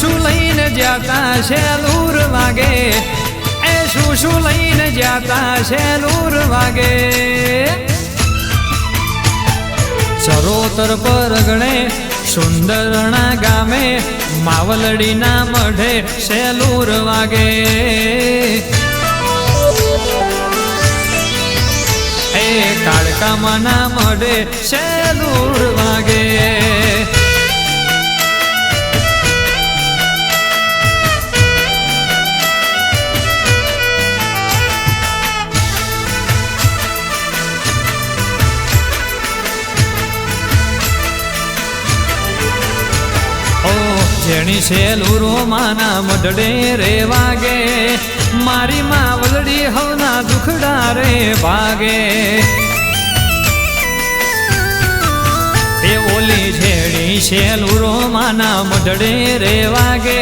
શું લઈને જતા છે લૂર વાગે? એ શું શું લઈને જતા છે લૂર વાગે? સરોતર પર ગણે સુંદરણા ગામે, માવલડીના મઢે સેલુર વાગે. એ કાળકામાના મઢે સેલુર વાગે. જેણી સેલુરો માના મઢડે રે વાગે, મારી માવલડી હવના દુખડા રે ભાગે એ ઓલી છેડી શેલુરો માના મઢડે રે વાગે,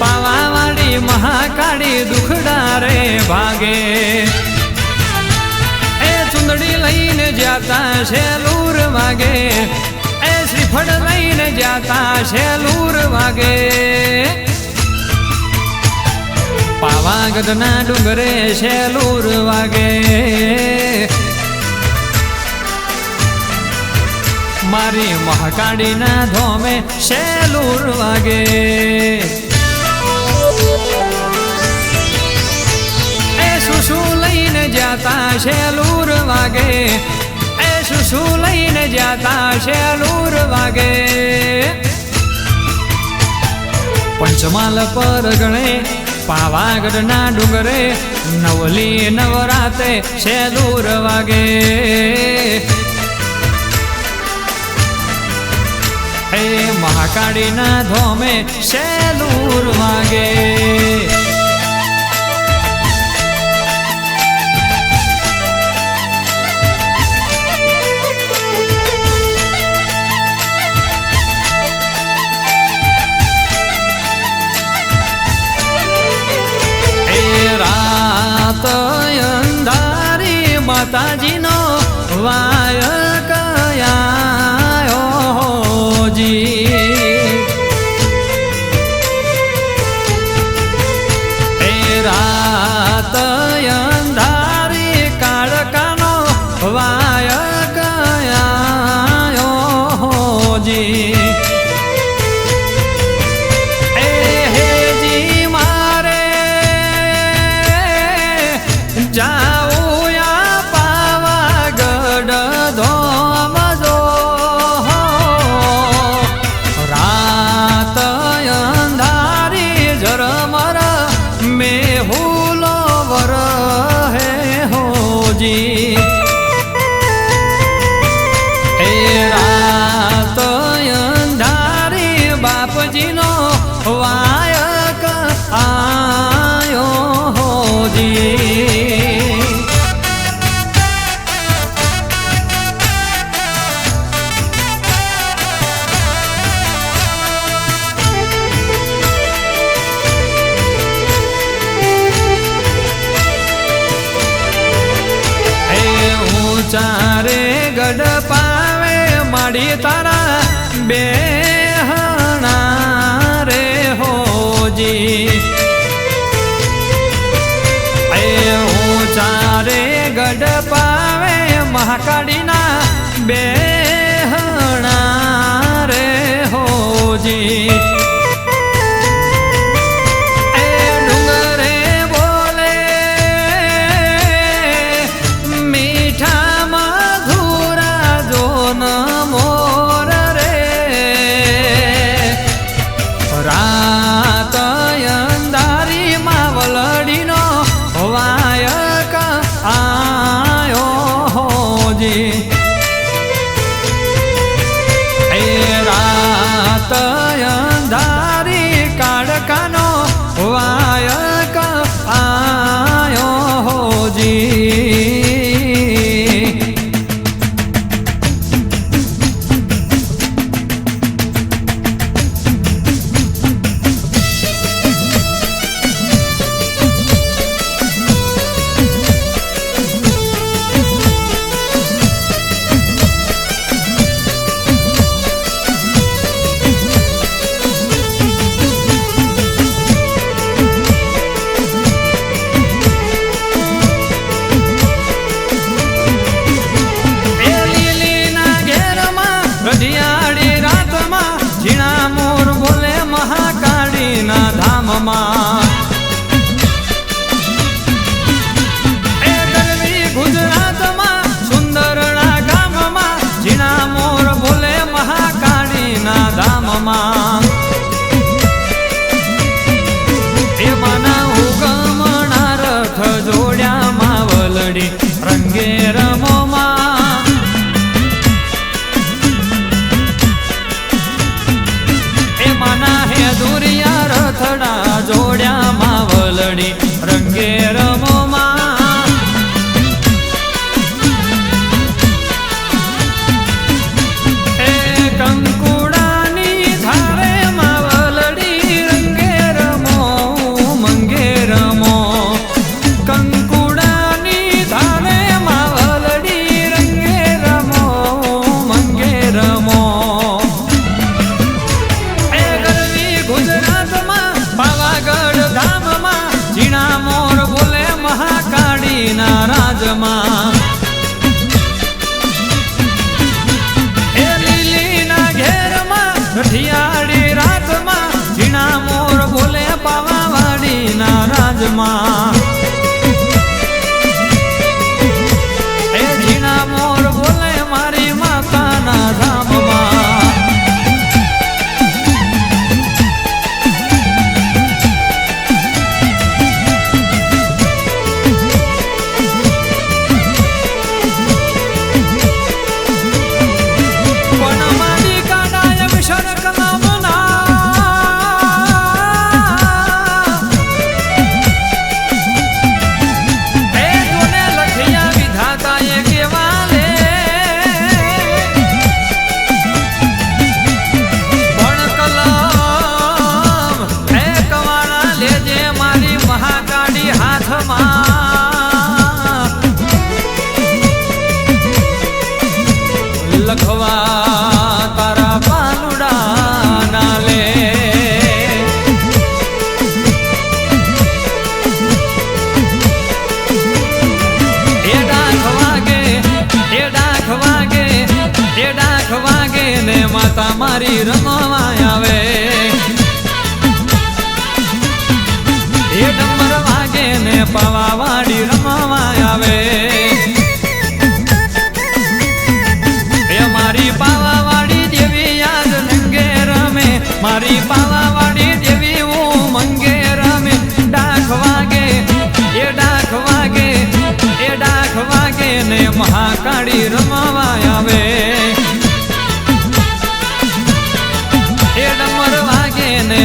પાવાવાડી મહાકાળી દુખડા રે ભાગે એ ચુંદડી લઈને જાતા શેલુર વાગે શ્રીફળ લઈને જાતા શેલુર વાગે. પાવાગઢના ડુંગરે શેલુર વાગે. મારી મહાકાળીના ધોમે શેલુર વાગે. એ શું લઈને જાતા શેલુર વાગે. એ શું શું છે લૂર વાગે? પંચમાલ પર ગણે પાવાગઢના ડુંગરે નવલી નવરાતે દૂર વાગે. હે મહાકાળીના ધોમે છે દૂર વાગે. મહાકાળીના બે રે હોજી મારી રમવા આવે. એ ડમર વાગે ને પવા વાળી રમવા આવે મારી પાવા દેવી યાદ નંગે રમે. મારી પાવા દેવી હું મંગે રમે. ડાખ વાગે, એ ડાખ વાગે, એ ડાખ વાગે ને મહાકાળી રમવા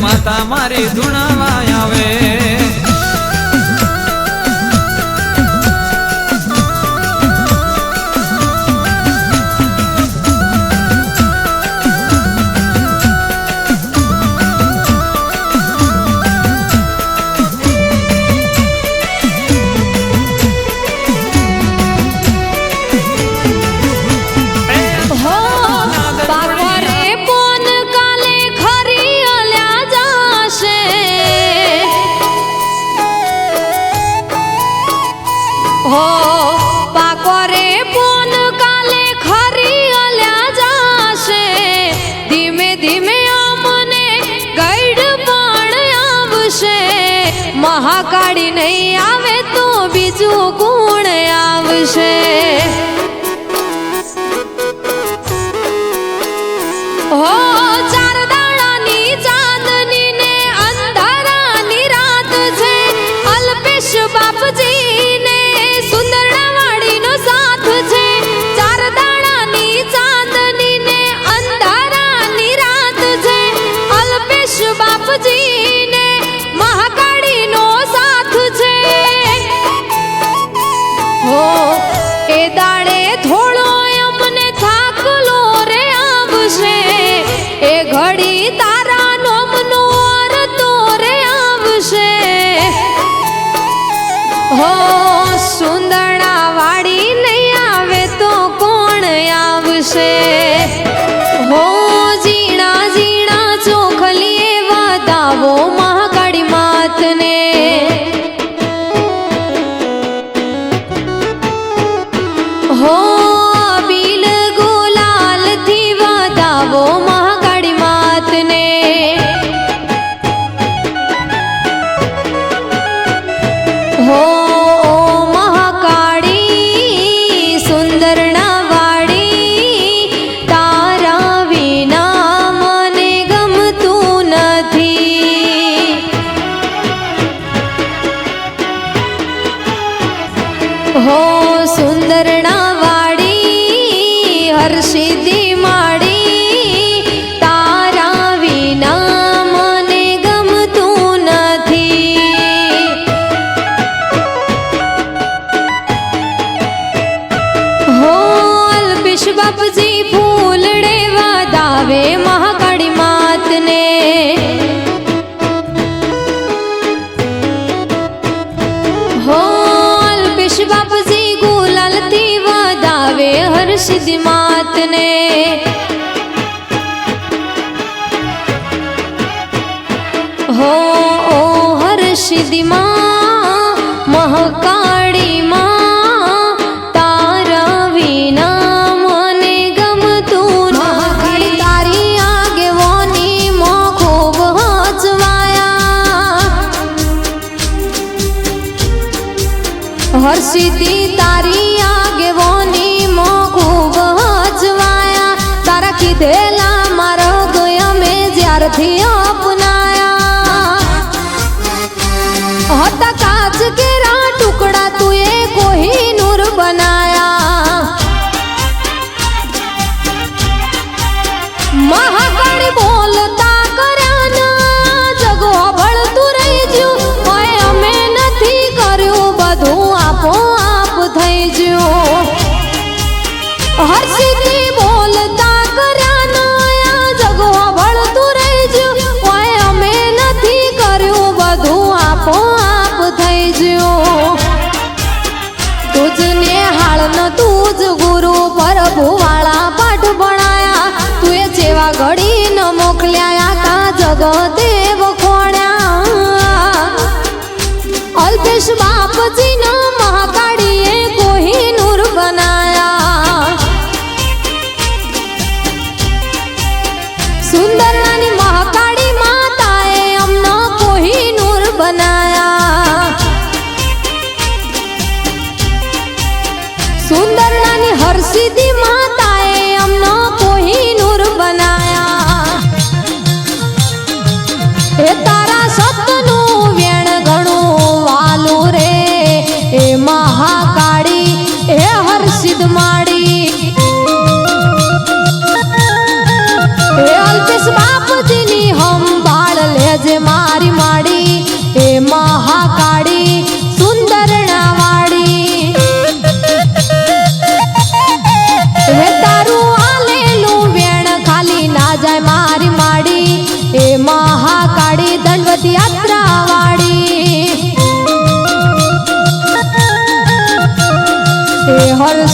માતા મારી ધૂણાવા આવે.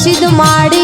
ಖುಷಿದು ಮಾಡಿ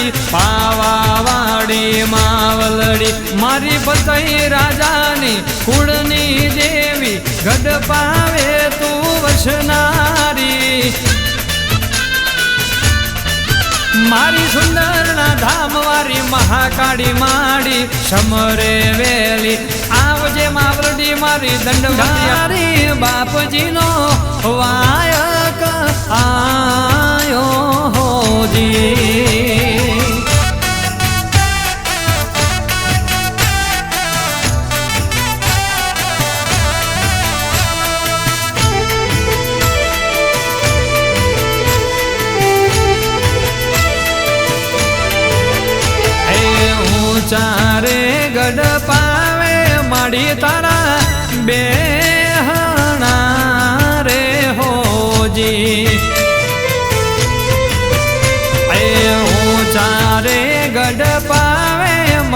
તારી પાવા માવલડી, મારી પતઈ રાજાની કુળની દેવી ગઢ પાવે તું વસનારી. મારી સુંદરના ધામ વારી મહાકાળી માડી, સમરે વેલી, આવજે માવરડી મારી દંડ બાપજીનો વાયક આ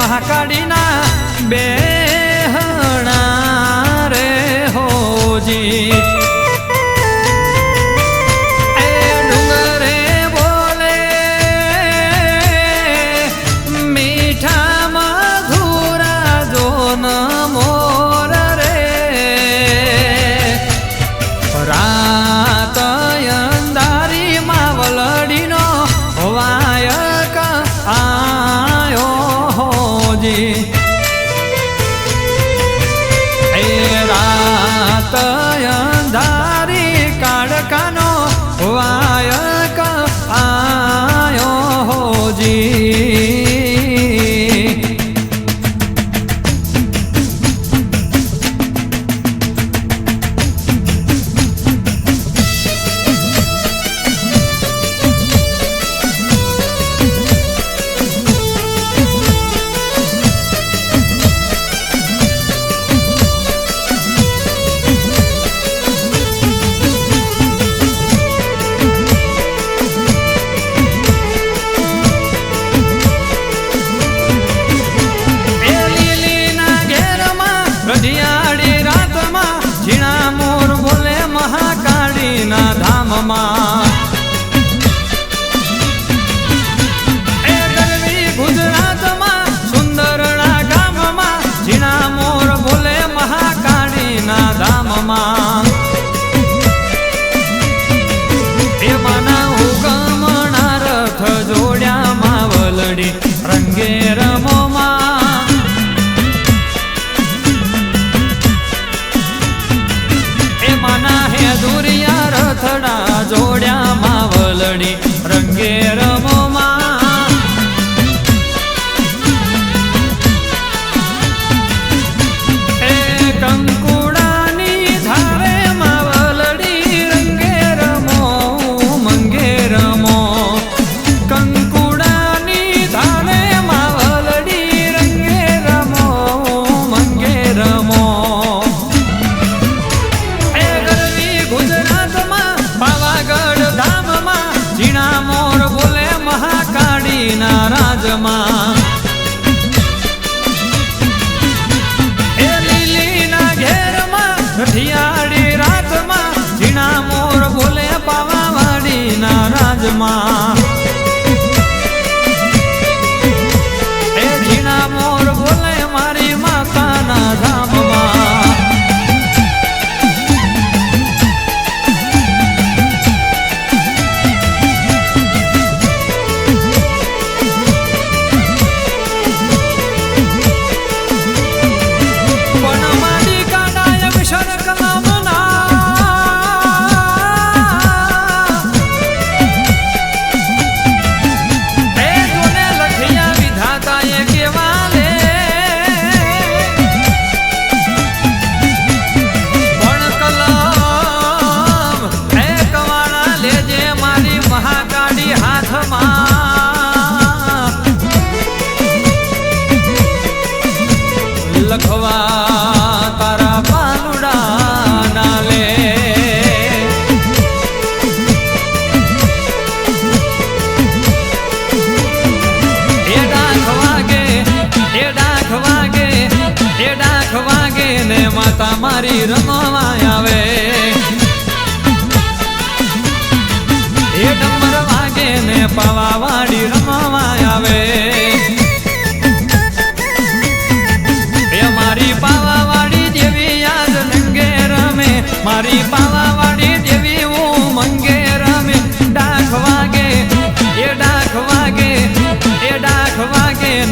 મહાકાળીના બે હણા રે હોજી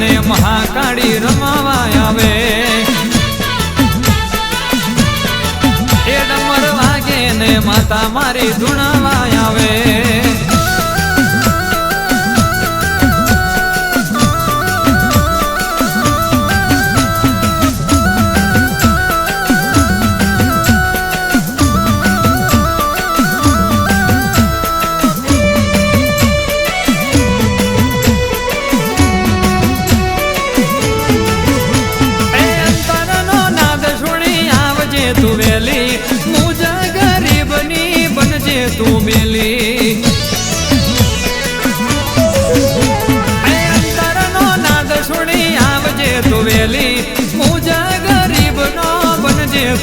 અને મહાકાળી રમાવા આવે. એ ડમર વાગે ને માતા મારી ધૂણાવા આવે.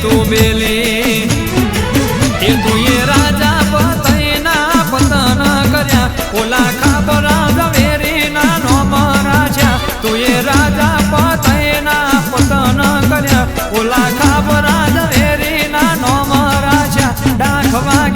તું એ તું રાજા પતૈના પતન કર્યા. ઓલા ખાબરા ઝવેરીના નોમ રાજા તું એ રાજા પતૈના પતન કર્યા. ઓલા ખાબરા ઝવેરીના નોમ રાજા ડાખવા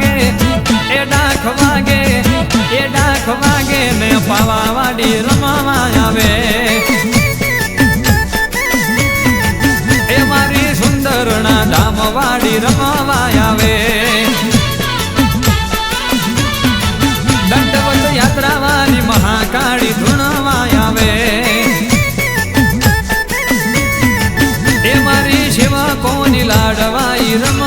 താടവായിരം